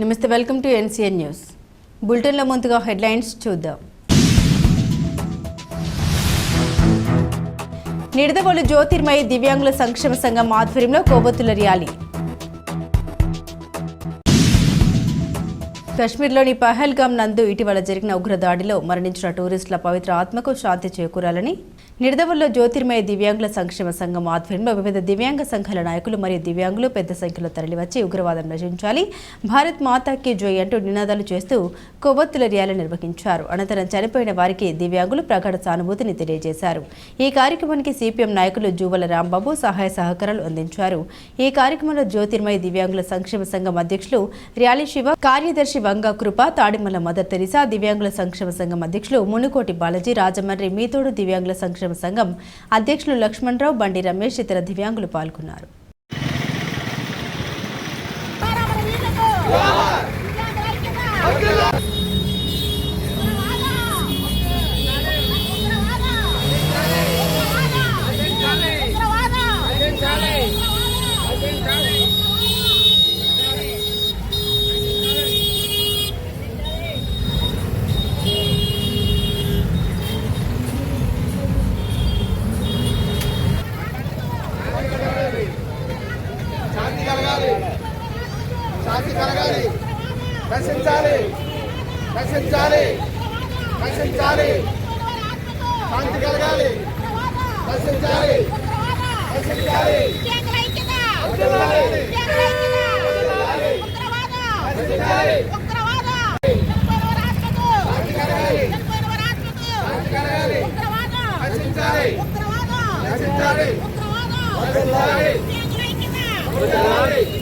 నమస్తే welcome to NCN news. బులెటిన్లో ముందుగా హెడ్లైన్స్ చూద్దాం. నిడదవోలు జ్యోతిర్మయి దివ్యాంగుల సంక్షేమ సంఘం ఆధ్వర్యంలో కోబొత్తుల ర్యాలీ. కశ్మీర్లోని పహల్గామ్ నందు ఇటీవల జరిగిన ఉగ్రదాడిలో మరణించిన టూరిస్టుల పవిత్ర ఆత్మకు శాంతి చేకూరాలని నిడదవుల్లో జ్యోతిర్మయ దివ్యాంగుల సంక్షేమ సంఘం ఆధ్వర్యంలో వివిధ దివ్యాంగ సంఘాల నాయకులు మరియు దివ్యాంగులు పెద్ద సంఖ్యలో తరలివచ్చి ఉగ్రవాదం నశించాలి. భారత్ మాతాకి జోయ్ అంటూ నినాదాలు చేస్తూ కొవ్వొత్తుల ర్యాలీ నిర్వహించారు. అనంతరం చనిపోయిన వారికి దివ్యాంగులు ప్రగాఢ సానుభూతిని తెలియజేశారు. ఈ కార్యక్రమానికి సిపిఎం నాయకులు జూవల రాంబాబు సహాయ సహకారాలు అందించారు. ఈ కార్యక్రమంలో జ్యోతిర్మయ దివ్యాంగుల సంక్షేమ సంఘం అధ్యక్షులు ర్యాలీ శివ కార్యదర్శి వంగా కృప తాడిమల్ల మదర్ తెరిసా దివ్యాంగుల సంక్షేమ సంఘం అధ్యక్షులు మునుకోటి బాలాజీ రాజమండ్రి మీతోడు దివ్యాంగుల సంక్షేమ సంఘం అధ్యక్షులు లక్ష్మణరావు బండి రమేష్ ఇతర దివ్యాంగులు పాల్గొన్నారు Yeah! శాంతి కలగాలి. నశించాలి నశించాలి నశించాలి శాంతి కలగాలి. నశించాలి నశించాలి నశించాలి నశించాలి జోహార్ ఉగ్రవాద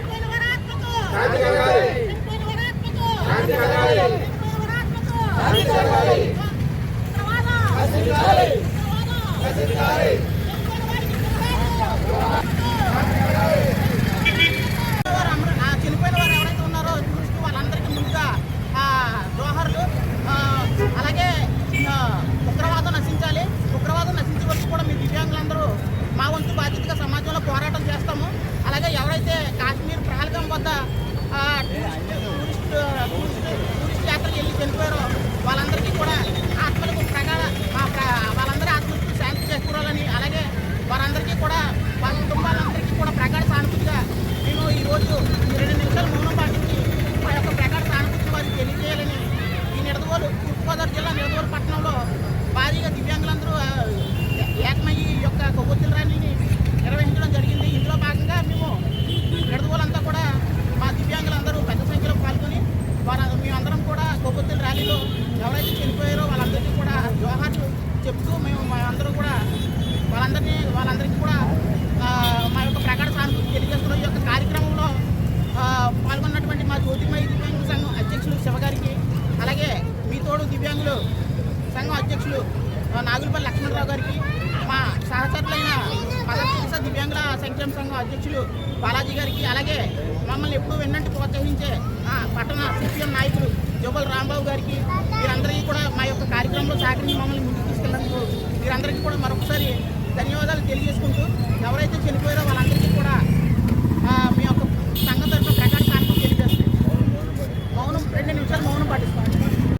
శాంతి కలగాలి శాంతి కలగాలి శాంతి కలగాలి నశించాలి నశించాలి వారు అమర- ఆ చనిపోయిన వారు ఎవరైతే ఉన్నారో టూరిస్ట్ వాళ్ళందరికీ ముందుగా ఆ, జోహర్లు ఆ, అలాగే ఆ, ఉగ్రవాదం నశించాలి ఉగ్రవాదం నశించే వరకు కూడా మీ దివ్యాంగులందరూ మా వంతు బాధ్యతగా సమాజంలో పోరాటం చేస్తాము అలాగే ఎవరైతే కాశ్మీర్ ప్రహల్గం వద్ద ఆ, టూరిస్ట్ టూరిస్ట్ టూరిస్ట్ టూరిస్ట్ యాత్రకు వెళ్ళి చనిపోయారో వాళ్ళందరికీ కూడా ఆత్మలకు ప్రగాఢ ఆ, ప్ర- వాళ్ళందరి ఆత్మలకు శాంతి చేకూరాలని అలాగే వారందరికీ కూడా వాళ్ళ కుటుంబాలందరికీ కూడా ప్రగాఢ సానుభూతిగా మేము ఈరోజు ఈ రెండు నిమిషాల మౌనం పాటించి మా యొక్క ప్రగాఢ సానుభూతి వారికి తెలియజేయాలని ఈ నిడదవోలు తూర్పుగోదావరి జిల్లా నిడదవోలు పట్టణంలో భారీగా దివ్యాంగులందరూ ఆ, ఏకమయ్యి ఈ యొక్క కొవ్వొత్తుల ర్యాలీని నిర్వహించడం జరిగింది ఇందులో భాగంగా మేము నిడదవోలంతా కూడా మా దివ్యాంగులందరూ పెద్ద సంఖ్యలో పాల్గొని వారు మేమందరం కూడా కొవ్వొత్తుల ఎవరైతే చనిపోయారో వాళ్ళందరికీ కూడా జోహార్లు చెప్తూ మేము మా అందరూ కూడా వాళ్ళందరినీ వాళ్ళందరికీ కూడా మా యొక్క ప్రకటన సానుభూతి తెలియజేస్తున్న. ఈ యొక్క కార్యక్రమంలో పాల్గొన్నటువంటి మా జ్యోతిమయ దివ్యాంగుల సంఘం అధ్యక్షులు శివగారికి అలాగే మీ తోడు దివ్యాంగులు సంఘం అధ్యక్షులు నాగులపల్లి లక్ష్మణరావు గారికి మా సహచరులైన పదర్శ దివ్యాంగుల సంక్షేమ సంఘం అధ్యక్షులు బాలాజీ గారికి అలాగే మమ్మల్ని ఎప్పుడూ వెన్నంటి ప్రోత్సహించే పట్టణ సిపిఎం నాయకులు జోబల్ రాంబాబు గారికి మీరందరికీ కూడా మా యొక్క కార్యక్రమంలో సహకరించి మమ్మల్ని ముందుకు తీసుకెళ్ళినందుకు మీరందరికీ కూడా మరొకసారి ధన్యవాదాలు తెలియజేసుకుంటూ ఎవరైతే